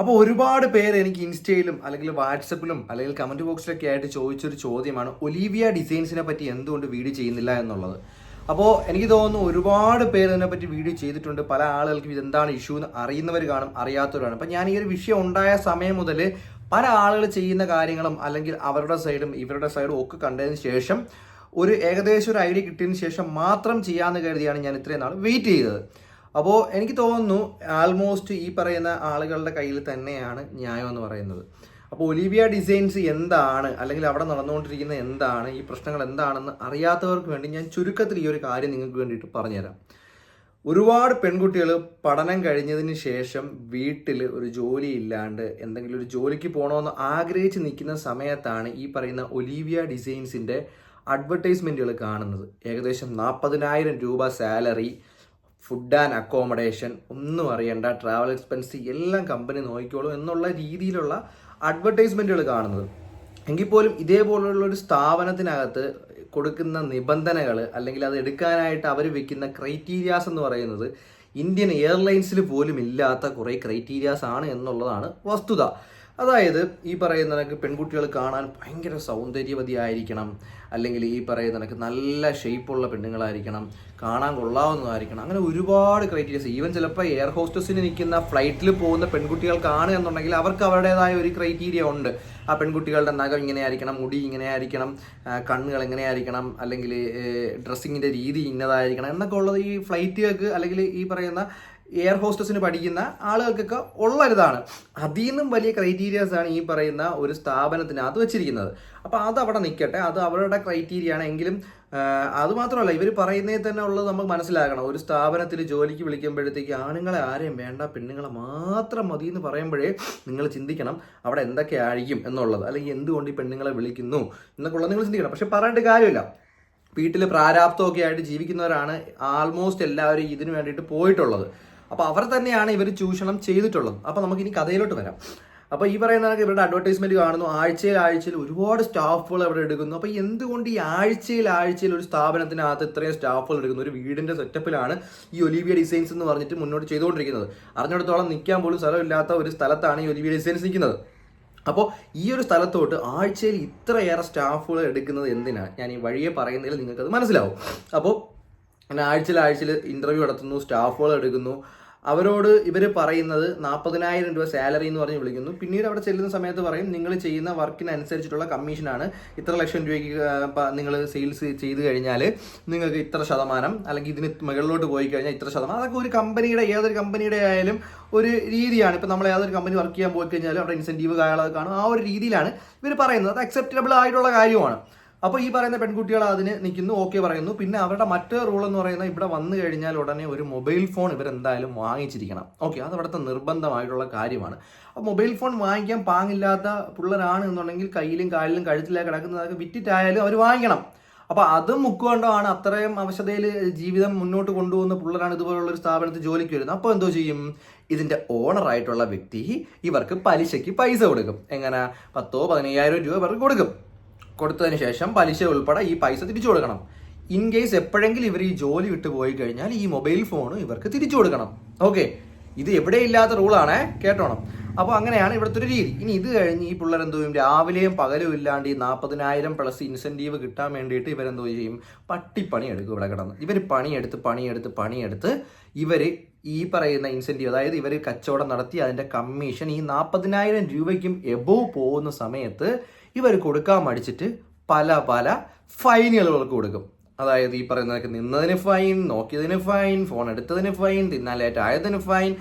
അപ്പോൾ ഒരുപാട് പേര് എനിക്ക് ഇൻസ്റ്റയിലും അല്ലെങ്കിൽ വാട്സപ്പിലും അല്ലെങ്കിൽ കമന്റ് ബോക്സിലൊക്കെ ആയിട്ട് ചോദിച്ചൊരു ചോദ്യമാണ് ഒലീവിയ ഡിസൈൻസിനെ പറ്റി എന്തുകൊണ്ട് വീഡിയോ ചെയ്യുന്നില്ല എന്നുള്ളത്. അപ്പോൾ എനിക്ക് തോന്നുന്നു ഒരുപാട് പേര് ഇതിനെപ്പറ്റി വീഡിയോ ചെയ്തിട്ടുണ്ട്. പല ആളുകൾക്കും ഇതെന്താണ് ഇഷ്യൂ എന്ന് അറിയുന്നവർ കാണും അറിയാത്തവരാണ് അപ്പം ഞാൻ ഈ ഒരു വിഷയം ഉണ്ടായ സമയം മുതൽ പല ആളുകൾ ചെയ്യുന്ന കാര്യങ്ങളും അല്ലെങ്കിൽ അവരുടെ സൈഡും ഇവരുടെ സൈഡും ഒക്കെ കണ്ടതിന് ശേഷം ഒരു ഏകദേശം ഒരു ഐഡിയ കിട്ടിയതിന് ശേഷം മാത്രം ചെയ്യാമെന്ന് കരുതിയാണ് ഞാൻ ഇത്രയും നാൾ വെയിറ്റ് ചെയ്തത്. അപ്പോൾ എനിക്ക് തോന്നുന്നു ആൾമോസ്റ്റ് ഈ പറയുന്ന ആളുകളുടെ കയ്യിൽ തന്നെയാണ് ന്യായം എന്ന് പറയുന്നത്. അപ്പോൾ ഒലിവിയ ഡിസൈൻസ് എന്താണ്? അല്ലെങ്കിൽ അവിടെ നടന്നുകൊണ്ടിരിക്കുന്ന എന്താണ്? ഈ പ്രശ്നങ്ങൾ എന്താണെന്ന് അറിയാത്തവർക്ക് വേണ്ടി ഞാൻ ചുരുക്കത്തിൽ ഈ ഒരു കാര്യം നിങ്ങൾക്ക് വേണ്ടിയിട്ട് പറഞ്ഞുതരാം. ഒരുപാട് പെൺകുട്ടികൾ പഠനം കഴിഞ്ഞതിന് ശേഷം വീട്ടിൽ ഒരു ജോലി ഇല്ലാണ്ട് എന്തെങ്കിലും ഒരു ജോലിക്ക് പോകണമെന്ന് ആഗ്രഹിച്ച് നിൽക്കുന്ന സമയത്താണ് ഈ പറയുന്ന ഒലീവിയ ഡിസൈൻസിന്റെ അഡ്വർടൈസ്മെന്റുകൾ കാണുന്നത്. ഏകദേശം നാൽപ്പതിനായിരം രൂപ സാലറി ഫുഡ് ആൻഡ് അക്കോമഡേഷൻ ഒന്നും അറിയണ്ട. ട്രാവൽ എക്സ്പെൻസ് എല്ലാം കമ്പനി നോക്കിക്കോളും എന്നുള്ള രീതിയിലുള്ള അഡ്വർടൈസ്മെന്റുകൾ കാണുന്നത്. എങ്കിൽ പോലും ഇതേപോലുള്ള ഒരു സ്ഥാപനത്തിനകത്ത് കൊടുക്കുന്ന നിബന്ധനകൾ അല്ലെങ്കിൽ അത് എടുക്കാനായിട്ട് അവർ വെക്കുന്ന ക്രൈറ്റീരിയാസ് എന്ന് പറയുന്നത് ഇന്ത്യൻ എയർലൈൻസിൽ പോലും ഇല്ലാത്ത കുറേ ക്രൈറ്റീരിയാസ് ആണ് എന്നുള്ളതാണ് വസ്തുത. അതായത് ഈ പറയുന്ന നിനക്ക് പെൺകുട്ടികൾ കാണാൻ ഭയങ്കര സൗന്ദര്യവതി ആയിരിക്കണം അല്ലെങ്കിൽ ഈ പറയുന്ന നിനക്ക് നല്ല ഷേപ്പുള്ള പെണ്ണുങ്ങളായിരിക്കണം. കാണാൻ കൊള്ളാവുന്നതായിരിക്കണം. അങ്ങനെ ഒരുപാട് ക്രൈറ്റീരിയസ് ഈവൻ ചിലപ്പോൾ എയർ ഹോസ്റ്റസിന് നിൽക്കുന്ന ഫ്ലൈറ്റിൽ പോകുന്ന പെൺകുട്ടികൾക്കാണ് എന്നുണ്ടെങ്കിൽ അവർക്ക് അവരുടേതായ ഒരു ക്രൈറ്റീരിയ ഉണ്ട്. ആ പെൺകുട്ടികളുടെ നഖം ഇങ്ങനെ ആയിരിക്കണം മുടി ഇങ്ങനെ ആയിരിക്കണം കണ്ണുകൾ എങ്ങനെ ആയിരിക്കണം അല്ലെങ്കിൽ ഡ്രസ്സിങ്ങിന്റെ രീതി ഇന്നതായിരിക്കണം. എന്നൊക്കെ ഉള്ളത് ഈ ഫ്ലൈറ്റുകൾക്ക് അല്ലെങ്കിൽ ഈ പറയുന്ന എയർ ഹോസ്റ്റസിന് പഠിക്കുന്ന ആളുകൾക്കൊക്കെ ഉള്ളൊരിതാണ്. അതിൽ നിന്നും വലിയ ക്രൈറ്റീരിയാസ് ആണ് ഈ പറയുന്ന ഒരു സ്ഥാപനത്തിനകത്ത് വെച്ചിരിക്കുന്നത്. അപ്പോൾ അത് അവിടെ നിൽക്കട്ടെ അത് അവരുടെ ക്രൈറ്റീരിയ ആണ്. എങ്കിലും അതുമാത്രമല്ല ഇവർ പറയുന്നതിൽ തന്നെ ഉള്ളത് നമുക്ക് മനസ്സിലാക്കണം ഒരു സ്ഥാപനത്തിൽ ജോലിക്ക് വിളിക്കുമ്പോഴത്തേക്ക് ആണുങ്ങളെ ആരെയും വേണ്ട പെണ്ണുങ്ങളെ മാത്രം മതി എന്ന് പറയുമ്പോഴേ നിങ്ങൾ ചിന്തിക്കണം അവിടെ എന്തൊക്കെ ആയിരിക്കും എന്നുള്ളത്. അല്ലെങ്കിൽ എന്തുകൊണ്ട് ഈ പെണ്ണുങ്ങളെ വിളിക്കുന്നു എന്നൊക്കെ ഉള്ളത് നിങ്ങൾ ചിന്തിക്കണം. പക്ഷെ പറയേണ്ട കാര്യമില്ല. വീട്ടിൽ പ്രാരാബ്ദമൊക്കെ ആയിട്ട് ജീവിക്കുന്നവരാണ് ആൾമോസ്റ്റ് എല്ലാവരും ഇതിനു വേണ്ടിയിട്ട് പോയിട്ടുള്ളത്. അപ്പോൾ അവർ തന്നെയാണ് ഇവർ ചൂഷണം ചെയ്തിട്ടുള്ളത്. അപ്പോൾ നമുക്ക് ഇനി കഥയിലോട്ട് വരാം. അപ്പോൾ ഈ പറയുന്ന കണക്ക് ഇവരുടെ അഡ്വർടൈസ്മെന്റ് കാണുന്നു. ആഴ്ചയിൽ ആഴ്ചയിൽ ഒരുപാട് സ്റ്റാഫുകൾ അവിടെ എടുക്കുന്നു. അപ്പോൾ എന്തുകൊണ്ട് ഈ ആഴ്ചയിൽ ആഴ്ചയിൽ ഒരു സ്ഥാപനത്തിനകത്ത് ഇത്രയും സ്റ്റാഫുകൾ എടുക്കുന്നു? ഒരു വീടിന്റെ സെറ്റപ്പിലാണ് ഈ ഒലിവിയ ഡിസൈൻസ് എന്ന് പറഞ്ഞിട്ട് മുന്നോട്ട് ചെയ്തുകൊണ്ടിരിക്കുന്നത്. അറിഞ്ഞിടത്തോളം നിൽക്കാൻ പോലും സ്ഥലമില്ലാത്ത ഒരു സ്ഥലത്താണ് ഈ ഒലിവിയ ഡിസൈൻസ് നിൽക്കുന്നത്. അപ്പോൾ ഈ ഒരു സ്ഥലത്തോട്ട് ആഴ്ചയിൽ ഇത്രയേറെ സ്റ്റാഫുകൾ എടുക്കുന്നത് എന്തിനാണ് ഞാൻ ഈ വഴിയെ പറയുന്നതിൽ നിങ്ങൾക്കത് മനസ്സിലാവും. അപ്പോൾ അങ്ങനെ ആഴ്ചയിൽ ആഴ്ചയിൽ ഇന്റർവ്യൂ നടത്തുന്നു സ്റ്റാഫുകൾ എടുക്കുന്നു. അവരോട് ഇവർ പറയുന്നത് നാൽപ്പതിനായിരം രൂപ സാലറി എന്ന് പറഞ്ഞ് വിളിക്കുന്നു. പിന്നീട് അവിടെ ചെല്ലുന്ന സമയത്ത് പറയും നിങ്ങൾ ചെയ്യുന്ന വർക്കിനനുസരിച്ചിട്ടുള്ള കമ്മീഷനാണ് ഇത്ര ലക്ഷം രൂപയ്ക്ക് നിങ്ങൾ സെയിൽസ് ചെയ്ത് കഴിഞ്ഞാൽ നിങ്ങൾക്ക് ഇത്ര ശതമാനം അല്ലെങ്കിൽ ഇതിന് മുകളിലോട്ട് പോയി കഴിഞ്ഞാൽ ഇത്ര ശതമാനം. അതൊക്കെ ഒരു കമ്പനിയുടെ ഏതൊരു കമ്പനിയുടെ ആയാലും ഒരു രീതിയാണ്. ഇപ്പം നമ്മൾ ഏതൊരു കമ്പനി വർക്ക് ചെയ്യാൻ പോയി കഴിഞ്ഞാലും അവിടെ ഇൻസെന്റീവ് കാണും. ആ ഒരു രീതിയിലാണ് ഇവർ പറയുന്നത്. അത് അക്സെപ്റ്റബിൾ ആയിട്ടുള്ള കാര്യമാണ്. അപ്പോൾ ഈ പറയുന്ന പെൺകുട്ടികൾ അതിന് നിൽക്കുന്നു ഓക്കെ പറയുന്നു. പിന്നെ അവരുടെ മറ്റൊരു റൂൾ എന്ന് പറയുന്നത് ഇവിടെ വന്നു കഴിഞ്ഞാൽ ഉടനെ ഒരു മൊബൈൽ ഫോൺ ഇവർ എന്തായാലും വാങ്ങിച്ചിരിക്കണം. ഓക്കെ അത് അവിടുത്തെ നിർബന്ധമായിട്ടുള്ള കാര്യമാണ്. അപ്പോൾ മൊബൈൽ ഫോൺ വാങ്ങിക്കാൻ പാങ്ങില്ലാത്ത പിള്ളേരാണ് എന്നുണ്ടെങ്കിൽ കയ്യിലും കാലിലും കഴുത്തിലേക്ക് കിടക്കുന്നതൊക്കെ വിറ്റിട്ടായാലും അവർ വാങ്ങിക്കണം. അപ്പോൾ അതും മുക്കുകൊണ്ടാണ് അത്രയും അവശതയിൽ ജീവിതം മുന്നോട്ട് കൊണ്ടുപോകുന്ന പിള്ളേരാണ് ഇതുപോലുള്ള ഒരു സ്ഥാപനത്തിൽ ജോലിക്ക് വരുന്നത്. അപ്പോൾ എന്തോ ചെയ്യും? ഇതിന്റെ ഓണറായിട്ടുള്ള വ്യക്തി ഇവർക്ക് പലിശയ്ക്ക് പൈസ കൊടുക്കും. എങ്ങനെ? പത്തോ പതിനയ്യായിരം രൂപ ഇവർക്ക് കൊടുക്കും. കൊടുത്തതിന് ശേഷം പലിശ ഉൾപ്പെടെ ഈ പൈസ തിരിച്ചു കൊടുക്കണം. ഇൻ കേസ് എപ്പോഴെങ്കിലും ഇവർ ഈ ജോലി വിട്ടു പോയി കഴിഞ്ഞാൽ ഈ മൊബൈൽ ഫോൺ ഇവർക്ക് തിരിച്ചു കൊടുക്കണം. ഓക്കെ ഇത് എവിടെ ഇല്ലാത്ത റൂളാണ് കേട്ടോണം. അപ്പോൾ അങ്ങനെയാണ് ഇവിടുത്തെ ഒരു രീതി. ഇനി ഇത് കഴിഞ്ഞ് ഈ പിള്ളേർ എന്തോ ചെയ്യും? രാവിലെയും പകലും ഇല്ലാണ്ട് ഈ നാൽപ്പതിനായിരം പ്ലസ് ഇൻസെന്റീവ് കിട്ടാൻ വേണ്ടിയിട്ട് ഇവരെന്തോ ചെയ്യും? പട്ടിപ്പണി എടുക്കും ഇവിടെ കിടന്ന്. ഇവർ പണിയെടുത്ത് പണിയെടുത്ത് പണിയെടുത്ത് ഇവർ ഈ പറയുന്ന ഇൻസെന്റീവ് അതായത് ഇവർ കച്ചവടം നടത്തി അതിന്റെ കമ്മീഷൻ ഈ നാൽപ്പതിനായിരം രൂപയ്ക്കും എബോവ് പോകുന്ന സമയത്ത് ഇവർ കൊടുക്കാൻ മടിച്ചിട്ട് പല പല ഫൈനുകൾക്ക് കൊടുക്കും. അതായത് ഈ പറയുന്നതൊക്കെ നിന്നതിന് ഫൈൻ നോക്കിയതിന് ഫൈൻ ഫോൺ എടുത്തതിന് ഫൈൻ തിന്നാൻ ലേറ്റ് ആയതിന് ഫൈൻ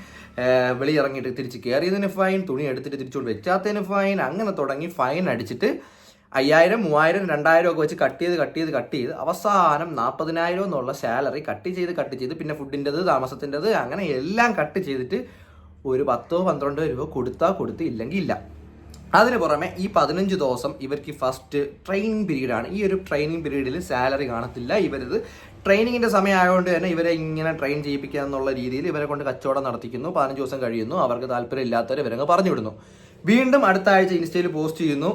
വെളിയിറങ്ങിയിട്ട് തിരിച്ച് കയറിയതിന് ഫൈൻ തുണി എടുത്തിട്ട് തിരിച്ചുകൊണ്ട് വെച്ചാത്തതിന് ഫൈൻ അങ്ങനെ തുടങ്ങി ഫൈൻ അടിച്ചിട്ട് അയ്യായിരം മൂവായിരം രണ്ടായിരം ഒക്കെ വെച്ച് കട്ട് ചെയ്ത് കട്ട് ചെയ്ത് കട്ട് ചെയ്ത് അവസാനം നാൽപ്പതിനായിരം എന്നുള്ള സാലറി കട്ട് ചെയ്ത് കട്ട് ചെയ്ത് പിന്നെ ഫുഡിന്റെത് താമസത്തിന്റെത് അങ്ങനെ എല്ലാം കട്ട് ചെയ്തിട്ട് ഒരു പത്തോ പന്ത്രണ്ടോ രൂപ കൊടുത്താൽ കൊടുത്ത് ഇല്ലെങ്കിൽ ഇല്ല. അതിന് പുറമെ ഈ പതിനഞ്ച് ദിവസം ഇവർക്ക് ഫസ്റ്റ് ട്രെയിനിങ് പീരീഡ് ആണ്. ഈ ഒരു ട്രെയിനിങ് പീരീഡിൽ സാലറി കാണത്തില്ല. ഇവരിത് ട്രെയിനിങ്ങിന്റെ സമയമായതുകൊണ്ട് തന്നെ ഇവരെ ഇങ്ങനെ ട്രെയിൻ ചെയ്യിപ്പിക്കുക എന്നുള്ള രീതിയിൽ ഇവരെ കൊണ്ട് കച്ചവടം നടത്തിക്കുന്നു. പതിനഞ്ച് ദിവസം കഴിയുന്നു. അവർക്ക് താല്പര്യം ഇല്ലാത്തവർ ഇവരങ്ങ് പറഞ്ഞു വിടുന്നു വീണ്ടും അടുത്ത ആഴ്ച ഇൻസ്റ്റയിൽ പോസ്റ്റ് ചെയ്യുന്നു.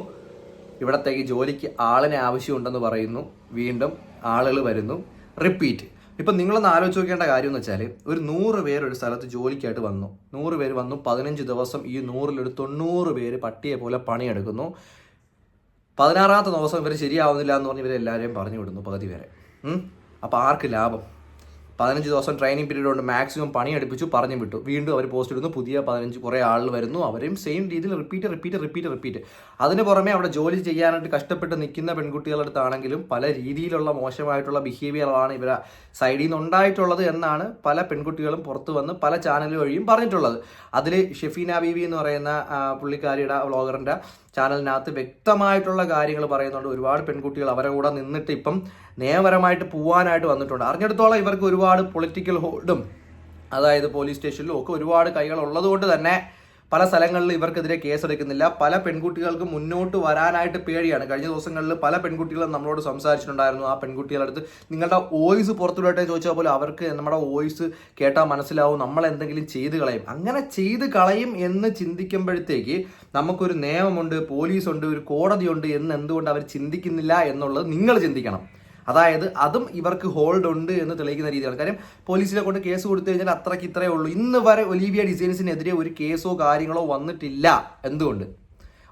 ഇവിടത്തേക്ക് ജോലിക്ക് ആളിനെ ആവശ്യമുണ്ടെന്ന് പറയുന്നു. വീണ്ടും ആളുകൾ വരുന്നു. റിപ്പീറ്റ് ഇപ്പം നിങ്ങളൊന്ന് ആലോചിച്ച് നോക്കേണ്ട കാര്യം എന്ന് വെച്ചാൽ ഒരു നൂറ് പേര് ഒരു സ്ഥലത്ത് ജോലിക്കായിട്ട് വന്നു. നൂറ് പേര് വന്നു പതിനഞ്ച് ദിവസം ഈ നൂറിലൊരു തൊണ്ണൂറ് പേര് പട്ടിയെ പോലെ പണിയെടുക്കുന്നു. പതിനാറാമത്തെ ദിവസം ഇവർ ശരിയാവുന്നില്ല എന്ന് പറഞ്ഞ് ഇവരെല്ലാവരെയും പറഞ്ഞു വിടുന്നു പകുതി വരെ അപ്പോൾ ആർക്ക് ലാഭം? പതിനഞ്ച് ദിവസം ട്രെയിനിങ് പീരീഡ് കൊണ്ട് മാക്സിമം പണി അടുപ്പിച്ചു പറഞ്ഞു വിട്ടു. വീണ്ടും അവർ പോസ്റ്റ് ഇടുന്നു. പുതിയ പതിനഞ്ച് കുറേ ആളുകൾ വരുന്നു. അവരെയും സെയിം രീതിയിൽ റിപ്പീറ്റ് റിപ്പീറ്റ് റിപ്പീറ്റ് റിപ്പീറ്റ് അതിന് പുറമെ അവിടെ ജോലി ചെയ്യാനായിട്ട് കഷ്ടപ്പെട്ട് നിൽക്കുന്ന പെൺകുട്ടികളുടെ അടുത്താണെങ്കിലും പല രീതിയിലുള്ള മോശമായിട്ടുള്ള ബിഹേവിയറാണ് ഇവരെ സൈഡിൽ നിന്ന് ഉണ്ടായിട്ടുള്ളത് എന്നാണ് പല പെൺകുട്ടികളും പുറത്തു വന്ന് പല ചാനൽ വഴിയും പറഞ്ഞിട്ടുള്ളത്. അതിൽ ഷെഫീന ബീവി എന്ന് പറയുന്ന പുള്ളിക്കാരിയുടെ വ്ളോഗറിന്റെ ചാനലിനകത്ത് വ്യക്തമായിട്ടുള്ള കാര്യങ്ങൾ പറയുന്നുണ്ട്. ഒരുപാട് പെൺകുട്ടികൾ അവരെ കൂടെ നിന്നിട്ട് ഇപ്പം നിയമപരമായിട്ട് പോവാനായിട്ട് വന്നിട്ടുണ്ട്. അറിഞ്ഞിടത്തോളം ഇവർക്ക് ഒരുപാട് പൊളിറ്റിക്കൽ ഹോൾഡും അതായത് പോലീസ് സ്റ്റേഷനിലും ഒക്കെ ഒരുപാട് കൈകൾ ഉള്ളതുകൊണ്ട് തന്നെ പല സ്ഥലങ്ങളിൽ ഇവർക്കെതിരെ കേസെടുക്കുന്നില്ല. പല പെൺകുട്ടികൾക്കും മുന്നോട്ട് വരാനായിട്ട് പേടിയാണ്. കഴിഞ്ഞ ദിവസങ്ങളിൽ പല പെൺകുട്ടികളും നമ്മളോട് സംസാരിച്ചിട്ടുണ്ടായിരുന്നു ആ പെൺകുട്ടികളുടെ അടുത്ത് നിങ്ങളുടെ വോയിസ് പുറത്തുവിടട്ടെ ചോദിച്ചാൽ പോലും അവർക്ക് നമ്മുടെ വോയിസ് കേട്ടാൽ മനസ്സിലാവും. നമ്മൾ എന്തെങ്കിലും ചെയ്ത് കളയും. അങ്ങനെ ചെയ്ത് കളയും എന്ന് ചിന്തിക്കുമ്പോഴത്തേക്ക് നമുക്കൊരു നിയമമുണ്ട് പോലീസുണ്ട് ഒരു കോടതിയുണ്ട് എന്ന് എന്തുകൊണ്ട് അവർ ചിന്തിക്കുന്നില്ല എന്നുള്ളത് നിങ്ങൾ ചിന്തിക്കണം. അതായത് അതും ഇവർക്ക് ഹോൾഡ് ഉണ്ട് എന്ന് തെളിയിക്കുന്ന രീതിയാണ് കാര്യം പോലീസിനെ കൊണ്ട് കേസ് കൊടുത്തു കഴിഞ്ഞാൽ അത്രയ്ക്ക് ഇത്രയേ ഉള്ളൂ. ഇന്ന് വരെ ഒലീവിയ ഡിസൈൻസിനെതിരെ ഒരു കേസോ കാര്യങ്ങളോ വന്നിട്ടില്ല എന്തുകൊണ്ട്?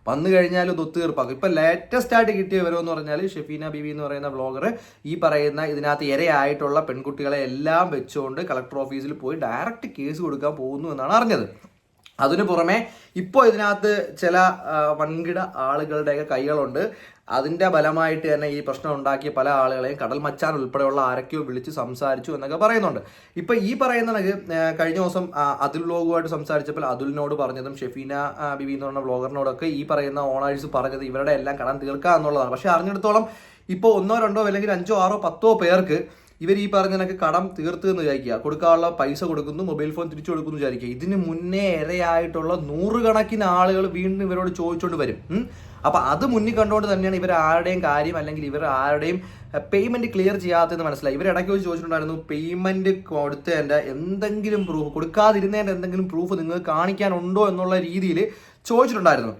വന്നു കഴിഞ്ഞാൽ ഇത് ഒത്തുതീർപ്പാക്കും. ഇപ്പൊ ലേറ്റസ്റ്റ് ആയിട്ട് കിട്ടിയ വിവരം പറഞ്ഞാൽ ഷെഫീന ബിബി എന്ന് പറയുന്ന ബ്ലോഗർ ഈ പറയുന്ന ഇതിനകത്ത് ഇരയായിട്ടുള്ള പെൺകുട്ടികളെ എല്ലാം വെച്ചുകൊണ്ട് കളക്ടർ ഓഫീസിൽ പോയി ഡയറക്റ്റ് കേസ് കൊടുക്കാൻ പോകുന്നു എന്നാണ് അറിഞ്ഞത്. അതിനു പുറമെ ഇപ്പോൾ ഇതിനകത്ത് ചില വൻകിട ആളുകളുടെയൊക്കെ കൈകളുണ്ട്. അതിന്റെ ഫലമായിട്ട് തന്നെ ഈ പ്രശ്നം ഉണ്ടാക്കിയ പല ആളുകളെയും കടൽ മച്ചാൻ ഉൾപ്പെടെയുള്ള ആരൊക്കെയോ വിളിച്ച് സംസാരിച്ചു എന്നൊക്കെ പറയുന്നുണ്ട്. ഇപ്പം ഈ പറയുന്ന കഴിഞ്ഞ ദിവസം അതുൽ ലോകുമായിട്ട് സംസാരിച്ചപ്പോൾ അതുലിനോട് പറഞ്ഞതും ഷെഫീന ബിബി എന്ന് പറഞ്ഞ വ്ലോഗറിനോടൊക്കെ ഈ പറയുന്ന ഓണേഴ്സ് പറഞ്ഞത് ഇവരുടെ എല്ലാം കടം തീർക്കുക എന്നുള്ളതാണ്. പക്ഷേ അറിഞ്ഞിടത്തോളം ഇപ്പോൾ ഒന്നോ രണ്ടോ അല്ലെങ്കിൽ അഞ്ചോ ആറോ പത്തോ പേർക്ക് ഇവർ ഈ പറഞ്ഞ എനിക്ക് കടം തീർത്തു എന്ന് വിചാരിക്കുക. കൊടുക്കാനുള്ള പൈസ കൊടുക്കുന്നു മൊബൈൽ ഫോൺ തിരിച്ചു കൊടുക്കുന്നു വിചാരിക്കുക. ഇതിന് മുന്നേ ഇരയായിട്ടുള്ള നൂറുകണക്കിന് ആളുകൾ വീണ്ടും ഇവരോട് ചോദിച്ചുകൊണ്ട് വരും. അപ്പൊ അത് മുന്നിൽ കണ്ടുകൊണ്ട് തന്നെയാണ് ഇവർ ആരുടെയും കാര്യം അല്ലെങ്കിൽ ഇവർ ആരുടെയും പേയ്മെന്റ് ക്ലിയർ ചെയ്യാത്തതെന്ന് മനസ്സിലായി. ഇവർ ഇടയ്ക്ക് വെച്ച് ചോദിച്ചിട്ടുണ്ടായിരുന്നു പേയ്മെന്റ് കൊടുത്തതിന്റെ എന്തെങ്കിലും പ്രൂഫ് കൊടുക്കാതിരുന്നതിന്റെ എന്തെങ്കിലും പ്രൂഫ് നിങ്ങൾക്ക് കാണിക്കാനുണ്ടോ എന്നുള്ള രീതിയിൽ ചോദിച്ചിട്ടുണ്ടായിരുന്നു.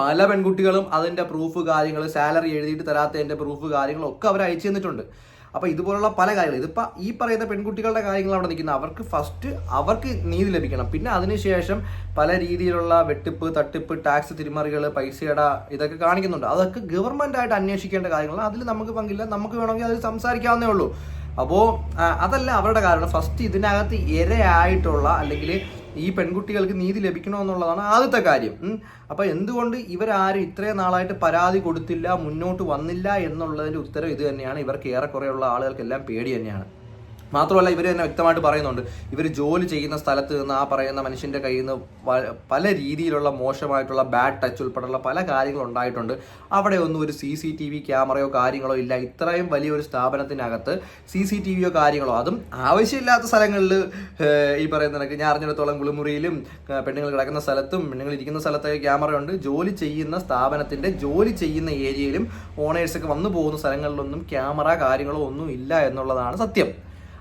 പല പെൺകുട്ടികളും അതിന്റെ പ്രൂഫ് കാര്യങ്ങൾ സാലറി എഴുതിയിട്ട് തരാത്തതിന്റെ പ്രൂഫ് കാര്യങ്ങളൊക്കെ അവർ അയച്ചു തന്നിട്ടുണ്ട്. അപ്പൊ ഇതുപോലുള്ള പല കാര്യങ്ങൾ ഇതിപ്പോ ഈ പറയുന്ന പെൺകുട്ടികളുടെ കാര്യങ്ങൾ അവിടെ നിൽക്കുന്ന അവർക്ക് ഫസ്റ്റ് അവർക്ക് നീതി ലഭിക്കണം. പിന്നെ അതിനുശേഷം പല രീതിയിലുള്ള വെട്ടിപ്പ് തട്ടിപ്പ് ടാക്സ് തിരിമറികൾ പൈസയുടെ ഇതൊക്കെ കാണിക്കുന്നുണ്ട്. അതൊക്കെ ഗവൺമെന്റ് ആയിട്ട് അന്വേഷിക്കേണ്ട കാര്യങ്ങളാണ് അതിൽ നമുക്ക് പങ്കില്ല. നമുക്ക് വേണമെങ്കിൽ അതിൽ സംസാരിക്കാവുന്നേ ഉള്ളൂ. അപ്പോൾ അതല്ല അവരുടെ കാരണം. ഫസ്റ്റ് ഇതിനകത്ത് ഇരയായിട്ടുള്ള അല്ലെങ്കിൽ ഈ പെൺകുട്ടികൾക്ക് നീതി ലഭിക്കണമെന്നുള്ളതാണ് ആദ്യത്തെ കാര്യം. അപ്പോൾ അപ്പൊ എന്തുകൊണ്ട് ഇവരാരും ഇത്രയും നാളായിട്ട് പരാതി കൊടുത്തില്ല മുന്നോട്ട് വന്നില്ല എന്നുള്ളതിന്റെ ഉത്തരം ഇത് തന്നെയാണ്. ഇവർക്ക് ഏറെക്കുറെയുള്ള ആളുകൾക്കെല്ലാം പേടി തന്നെയാണ്. മാത്രമല്ല ഇവർ തന്നെ വ്യക്തമായിട്ട് പറയുന്നുണ്ട്. ഇവർ ജോലി ചെയ്യുന്ന സ്ഥലത്ത് നിന്ന് ആ പറയുന്ന മനുഷ്യന്റെ കയ്യിൽ നിന്ന് പല രീതിയിലുള്ള മോശമായിട്ടുള്ള ബാഡ് ടച്ച് ഉൾപ്പെടെയുള്ള പല കാര്യങ്ങളും ഉണ്ടായിട്ടുണ്ട്. അവിടെ ഒന്നും ഒരു സി സി ടി വി ക്യാമറയോ കാര്യങ്ങളോ ഇല്ല. ഇത്രയും വലിയൊരു സ്ഥാപനത്തിനകത്ത് സി സി ടി വിയോ കാര്യങ്ങളോ അതും ആവശ്യമില്ലാത്ത സ്ഥലങ്ങളിൽ ഈ പറയുന്ന കണക്ക് ഞാൻ അറിഞ്ഞിടത്തോളം കുളിമുറിയിലും പെണ്ണുങ്ങൾ കിടക്കുന്ന സ്ഥലത്തും പെണ്ണുങ്ങൾ ഇരിക്കുന്ന സ്ഥലത്തൊക്കെ ക്യാമറയുണ്ട് ജോലി ചെയ്യുന്ന സ്ഥാപനത്തിന്റെ ജോലി ചെയ്യുന്ന ഏരിയയിലും ഓണേഴ്സൊക്കെ വന്നു പോകുന്ന സ്ഥലങ്ങളിലൊന്നും ക്യാമറ കാര്യങ്ങളോ ഒന്നും ഇല്ല എന്നുള്ളതാണ് സത്യം.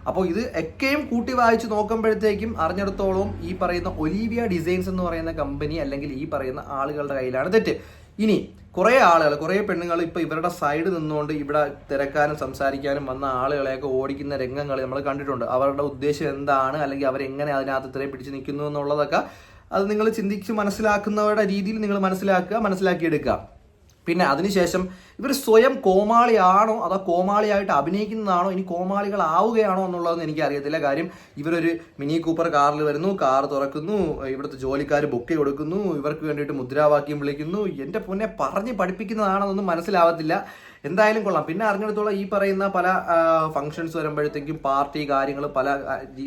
അപ്പോൾ ഇത് ഒക്കെയും കൂട്ടി വായിച്ച് നോക്കുമ്പോഴത്തേക്കും അറിഞ്ഞിടത്തോളം ഈ പറയുന്ന ഒലീവിയ ഡിസൈൻസ് എന്ന് പറയുന്ന കമ്പനി അല്ലെങ്കിൽ ഈ പറയുന്ന ആളുകളുടെ കയ്യിലാണ് തെറ്റ്. ഇനി കുറേ ആളുകൾ കുറേ പെണ്ണുങ്ങൾ ഇപ്പോൾ ഇവരുടെ സൈഡ് നിന്നുകൊണ്ട് ഇവിടെ തിരക്കാനും സംസാരിക്കാനും വന്ന ആളുകളെയൊക്കെ ഓടിക്കുന്ന രംഗങ്ങൾ നമ്മൾ കണ്ടിട്ടുണ്ട്. അവരുടെ ഉദ്ദേശം എന്താണ്? അല്ലെങ്കിൽ അവരെങ്ങനെ അതിനകത്ത് ഇത്രയും പിടിച്ച് നിൽക്കുന്നു എന്നുള്ളതൊക്കെ അത് നിങ്ങൾ ചിന്തിച്ച് മനസ്സിലാക്കുന്നവരുടെ രീതിയിൽ നിങ്ങൾ മനസ്സിലാക്കുക മനസ്സിലാക്കിയെടുക്കുക. പിന്നെ അതിനുശേഷം ഇവർ സ്വയം കോമാളിയാണോ അതോ കോമാളിയായിട്ട് അഭിനയിക്കുന്നതാണോ? ഇനി കോമാളികളാവുകയാണോ എന്നുള്ളതെന്ന് എനിക്ക് അറിയത്തില്ല കാര്യം ഇവരൊരു മിനി കൂപ്പർ കാറിൽ വരുന്നു കാർ തുറക്കുന്നു ഇവിടുത്തെ ജോലിക്കാർ ബുക്ക് കൊടുക്കുന്നു ഇവർക്ക് വേണ്ടിയിട്ട് മുദ്രാവാക്യം വിളിക്കുന്നു. എന്റെ പൊന്നെ പറഞ്ഞ് പഠിപ്പിക്കുന്നതാണെന്നൊന്നും മനസ്സിലാവത്തില്ല. എന്തായാലും കൊള്ളാം. പിന്നെ അറിഞ്ഞിടത്തോളം ഈ പറയുന്ന പല ഫങ്ഷൻസ് വരുമ്പോഴത്തേക്കും പാർട്ടി കാര്യങ്ങൾ പല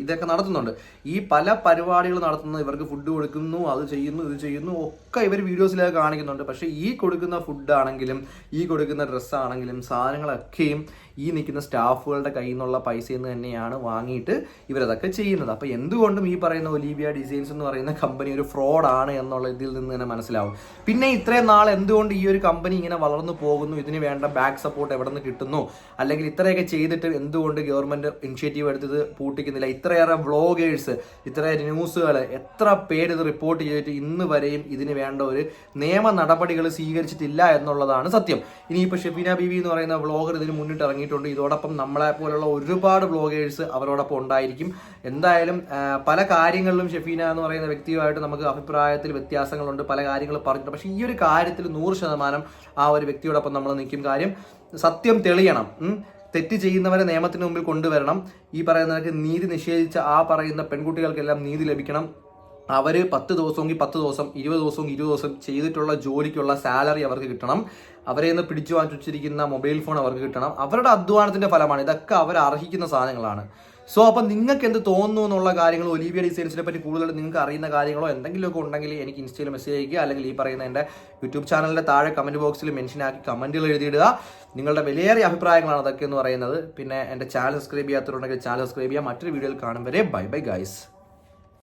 ഇതൊക്കെ നടത്തുന്നുണ്ട്. ഈ പല പരിപാടികൾ നടത്തുന്നത് ഇവർക്ക് ഫുഡ് കൊടുക്കുന്നു അത് ചെയ്യുന്നു ഇത് ചെയ്യുന്നു ഒക്കെ ഇവർ വീഡിയോസിലൊക്കെ കാണിക്കുന്നുണ്ട്. പക്ഷേ ഈ കൊടുക്കുന്ന ഫുഡ് ആണെങ്കിലും ഈ കൊടുക്കുന്ന ഡ്രസ്സ് ആണെങ്കിലും സാധനങ്ങളൊക്കെയും ഈ നിൽക്കുന്ന സ്റ്റാഫുകളുടെ കയ്യിൽ നിന്നുള്ള പൈസയിൽ നിന്ന് തന്നെയാണ് വാങ്ങിയിട്ട് ഇവരതൊക്കെ ചെയ്യുന്നത്. അപ്പോൾ എന്തുകൊണ്ടും ഈ പറയുന്ന ഒലീവിയ ഡിസൈൻസ് എന്ന് പറയുന്ന കമ്പനി ഒരു ഫ്രോഡാണ് എന്നുള്ള ഇതിൽ നിന്ന് തന്നെ മനസ്സിലാവും. പിന്നെ ഇത്രയും നാൾ എന്തുകൊണ്ട് ഈ ഒരു കമ്പനി ഇങ്ങനെ വളർന്നു പോകുന്നു? ഇതിന് വേണ്ട ബാക്ക് സപ്പോർട്ട് എവിടെ നിന്ന് കിട്ടുന്നു? അല്ലെങ്കിൽ ഇത്രയൊക്കെ ചെയ്തിട്ട് എന്തുകൊണ്ട് ഗവൺമെന്റ് ഇനിഷ്യേറ്റീവ് എടുത്തത് പൂട്ടിക്കുന്നില്ല? ഇത്രയേറെ വ്ളോഗേഴ്സ് ഇത്രയേറെ ന്യൂസുകൾ എത്ര പേര് ഇത് റിപ്പോർട്ട് ചെയ്തിട്ട് ഇന്ന് വരെയും ഇതിന് വേണ്ട ഒരു നിയമ നടപടികൾ സ്വീകരിച്ചിട്ടില്ല എന്നുള്ളതാണ് സത്യം. ഇനിയിപ്പോൾ ഷെഫീന ബീവി എന്ന് പറയുന്ന വ്ളോഗർ ഇതിന് മുന്നിട്ട് ഇറങ്ങിയിട്ടുണ്ട് ഇതോടൊപ്പം നമ്മളെ പോലുള്ള ഒരുപാട് ബ്ലോഗേഴ്സ് അവരോടൊപ്പം ഉണ്ടായിരിക്കും. എന്തായാലും പല കാര്യങ്ങളിലും ഷെഫീന എന്ന് പറയുന്ന വ്യക്തിയുമായിട്ട് നമുക്ക് അഭിപ്രായത്തിൽ വ്യത്യാസങ്ങളുണ്ട്. പല കാര്യങ്ങൾ പറഞ്ഞിട്ടുണ്ട്. പക്ഷേ ഈ ഒരു കാര്യത്തിൽ നൂറ് ശതമാനം ആ ഒരു വ്യക്തിയോടൊപ്പം നമ്മൾ നിൽക്കും. കാര്യം സത്യം തെളിയണം. തെറ്റ് ചെയ്യുന്നവരെ നിയമത്തിന് മുമ്പിൽ കൊണ്ടുവരണം. ഈ പറയുന്നവർക്ക് നീതി നിഷേധിച്ച ആ പറയുന്ന പെൺകുട്ടികൾക്കെല്ലാം നീതി ലഭിക്കണം. അവർ പത്ത് ദിവസമെങ്കിൽ പത്ത് ദിവസം ഇരുപത് ദിവസവും ഇരുപത് ദിവസം ചെയ്തിട്ടുള്ള ജോലിക്കുള്ള സാലറി അവർക്ക് കിട്ടണം. അവരെ നിന്ന് പിടിച്ചു വാങ്ങിച്ചിരിക്കുന്ന മൊബൈൽ ഫോൺ അവർക്ക് കിട്ടണം. അവരുടെ അധ്വാനത്തിന്റെ ഫലമാണ്. ഇതൊക്കെ അവർ അർഹിക്കുന്ന സാധനങ്ങളാണ്. സോ അപ്പം നിങ്ങൾക്ക് എന്ത് തോന്നുന്നു എന്നുള്ള കാര്യങ്ങൾ ഒലീവിയ ഡിസൈൻസിനെ പറ്റി കൂടുതൽ നിങ്ങൾക്ക് അറിയുന്ന കാര്യങ്ങളോ എന്തെങ്കിലുമൊക്കെ ഉണ്ടെങ്കിൽ എനിക്ക് ഇൻസ്റ്റയിൽ മെസ്സേജ് അയക്കുക അല്ലെങ്കിൽ ഈ പറയുന്ന എന്റെ യൂട്യൂബ് ചാനലിന്റെ താഴെ കമന്റ് ബോക്സിൽ മെൻഷൻ ആക്കി കമന്റുകൾ എഴുതിയിടുക. നിങ്ങളുടെ വിലയേറിയ അഭിപ്രായങ്ങളാണ് അതൊക്കെ എന്ന് പറയുന്നത്. പിന്നെ എന്റെ ചാനൽ സബ്സ്ക്രൈബ് ചെയ്യാത്തവരുണ്ടെങ്കിൽ ചാനൽ സബ്സ്ക്രൈബ് ചെയ്യുക. മറ്റൊരു വീഡിയോയിൽ കാണും വരെ. Bye bye guys